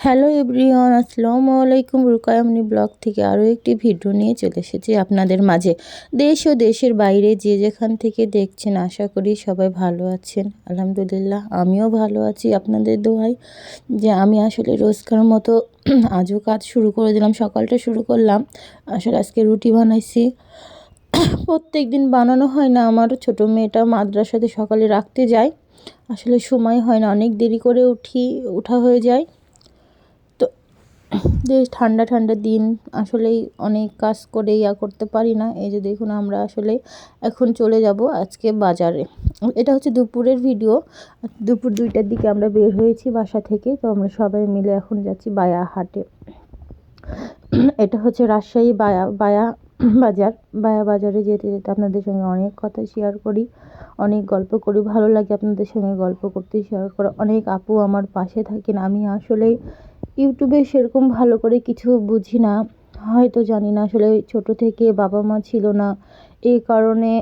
Hello everyone, আসসালামু আলাইকুম। রুকায়ামনি blog থেকে আরও একটি ভিডিও নিয়ে চলে এসেছি আপনাদের মাঝে। দেশ ও দেশের বাইরে যে যেখান থেকে দেখছেন, আশা করি সবাই ভালো আছেন। আলহামদুলিল্লাহ, আমিও ভালো আছি। আপনাদের দোয়াই যে আমি আসলে রোজকার মতো আজও কাজ শুরু করে দিলাম, সকালটা শুরু করলাম। আসলে আজকে রুটি বানাইছি। প্রত্যেক দিন বানানো হয় না, আমার ছোট মেয়েটা মাদ্রাসাতে সকালে রাখতে যায়। আসলে সময় হয় না, অনেক দেরি করে উঠি, উঠা হয়ে যায়। যে ঠান্ডা ঠান্ডা দিন আসলেই অনেক কাজ করে ইয়া করতে পারি না। এই যে দেখুন আমরা আসলে এখন চলে যাব আজকে বাজারে। এটা হচ্ছে দুপুরের ভিডিও। দুপুর দুইটার দিকে আমরা বের হয়েছি বাসা থেকে, তো আমরা সবাই মিলে এখন যাচ্ছি বায়া হাটে। এটা হচ্ছে রাজশাহী বায়া বায়া বাজার। বায়া বাজারে যেতে যেতে আপনাদের সঙ্গে অনেক কথা শেয়ার করি, অনেক গল্প করি। ভালো লাগে আপনাদের সঙ্গে গল্প করতে শেয়ার করা। অনেক আপু আমার পাশে থাকেন। আমি আসলেই ইউটিউবে সেরকম ভালো করে কিছু বুঝি না। হয়তো জানি না আসলে ছোট থেকে বাবা মা ছিল না। এই কারণে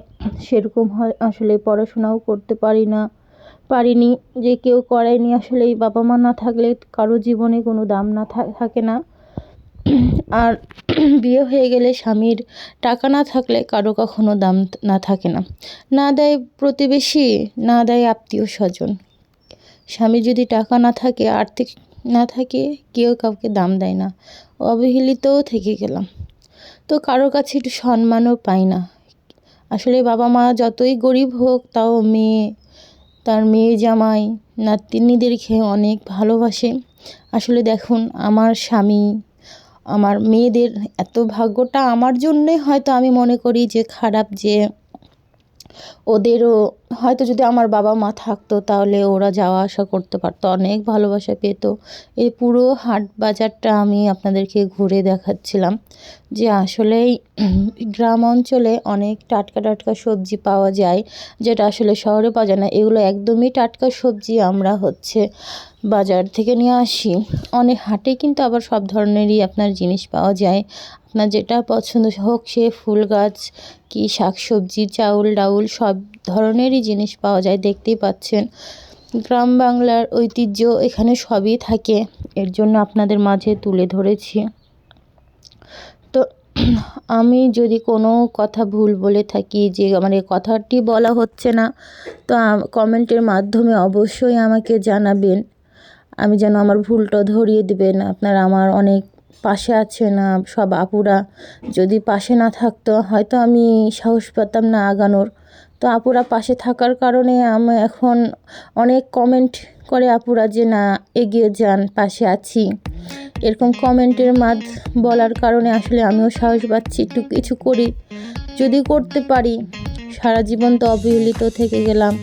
সেরকম হয়, আসলে পড়াশোনাও করতে পারি না। পারিনি যে কেউ করায়নি আসলে এই বাবা মা না থাকলে কারও জীবনে কোনো দাম না থাকে না। আর বিয়ে হয়ে গেলে স্বামীর টাকা না থাকলে কারও কখনো দাম না থাকে না। না দেয় প্রতিবেশী, না দেয় আত্মীয় স্বজন স্বামীর যদি টাকা না থাকে, আর্থিক না থাকে কেউ কাউকে দাম দেয় না। অবহেলিতও থেকে গেলাম। তো কারোর কাছে একটু সম্মানও পাই না। আসলে বাবা মা যতই গরিব হোক, তাও মেয়ে, তার মেয়ে জামাই, নাতিনিদের খেয়ে অনেক ভালোবাসে। আসলে দেখুন, আমার স্বামী, আমার মেয়েদের এত ভাগ্যটা আমার জন্যে হয়তো আমি মনে করি যে খারাপ যে ওদেরও, হয়তো যদি আমার বাবা মা থাকতো তাহলে ওরা যাওয়া আসা করতে পারতো, অনেক ভালোবাসা পেত। এই পুরো হাট বাজারটা আমি আপনাদেরকে ঘুরে দেখাচ্ছিলাম যে আসলেই গ্রাম অঞ্চলে অনেক টাটকা টাটকা সবজি পাওয়া যায়, যেটা আসলে শহরে পাওয়া যায় না। এগুলো একদমই টাটকা সবজি আমরা হচ্ছে বাজার থেকে নিয়ে আসি। অনেক হাটে কিন্তু আবার সব ধরনেরই আপনার জিনিস পাওয়া যায়। আপনার যেটা পছন্দ হোক, সে ফুল গাছ কি শাক সবজি চাউল, ডাউল, সব ধরনেরই জিনিস পাওয়া যায়, দেখতেই পাচ্ছেন। গ্রাম বাংলার ঐতিহ্য এখানে সবই থাকে। এর জন্য আপনাদের মাঝে তুলে ধরেছি। তো আমি যদি কোনো কথা ভুল বলে থাকি, যে আমার এই কথাটি বলা হচ্ছে না, তো কমেন্টের মাধ্যমে অবশ্যই আমাকে জানাবেন। আমি যেন আমার ভুলটা ধরিয়ে দেবেন। আপনারা আমার অনেক পাশে আছে না, সব আপুরা। যদি পাশে না থাকতো, হয়তো আমি সাহস পেতাম না আগানোর। তো আপুরা পাশে থাকার কারণে আমি এখন অনেক কমেন্ট করে আপুরা যে, না, এগিয়ে যান, পাশে আছি। এরকম কমেন্টের মাধ বলার কারণে আসলে আমিও সাহস পাচ্ছি, একটু কিছু করি। যদি করতে পারি, সারা জীবন তো অবহেলিত থেকে গেলাম।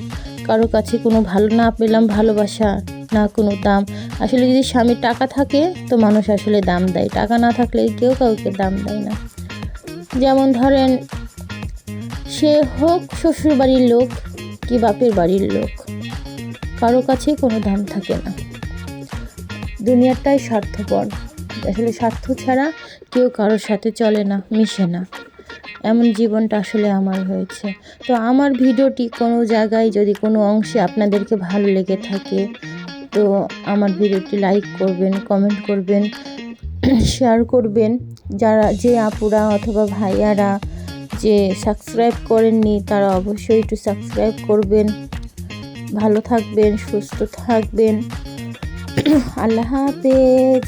কারও কাছে কোনো ভালো না পেলাম ভালোবাসা। না কোনো দাম। আসলে যদি স্বামীর টাকা থাকে, তো মানুষ আসলে দাম দেয়। টাকা না থাকলে কেউ কাউকে দাম দেয় না। যেমন ধরেন, সে হোক শ্বশুর বাড়ির লোক কি বাপের বাড়ির লোক, কারও কাছে কোনো দাম থাকে না। দুনিয়াটাই স্বার্থপর। আসলে স্বার্থ ছাড়া কেউ কারোর সাথে চলে না, মিশে না। এমন জীবনটা আসলে আমার হয়েছে। তো আমার ভিডিওটি কোনো জায়গায় যদি কোনো অংশে আপনাদেরকে ভালো লেগে থাকে তো আমার ভিডিওটি লাইক করবেন কমেন্ট করবেন শেয়ার করবেন। যারা, যে আপুরা অথবা ভাইয়ারা যে সাবস্ক্রাইব করেননি, তারা অবশ্যই একটু সাবস্ক্রাইব করবেন। ভালো থাকবেন, সুস্থ থাকবেন। আল্লাহ হাফেজ।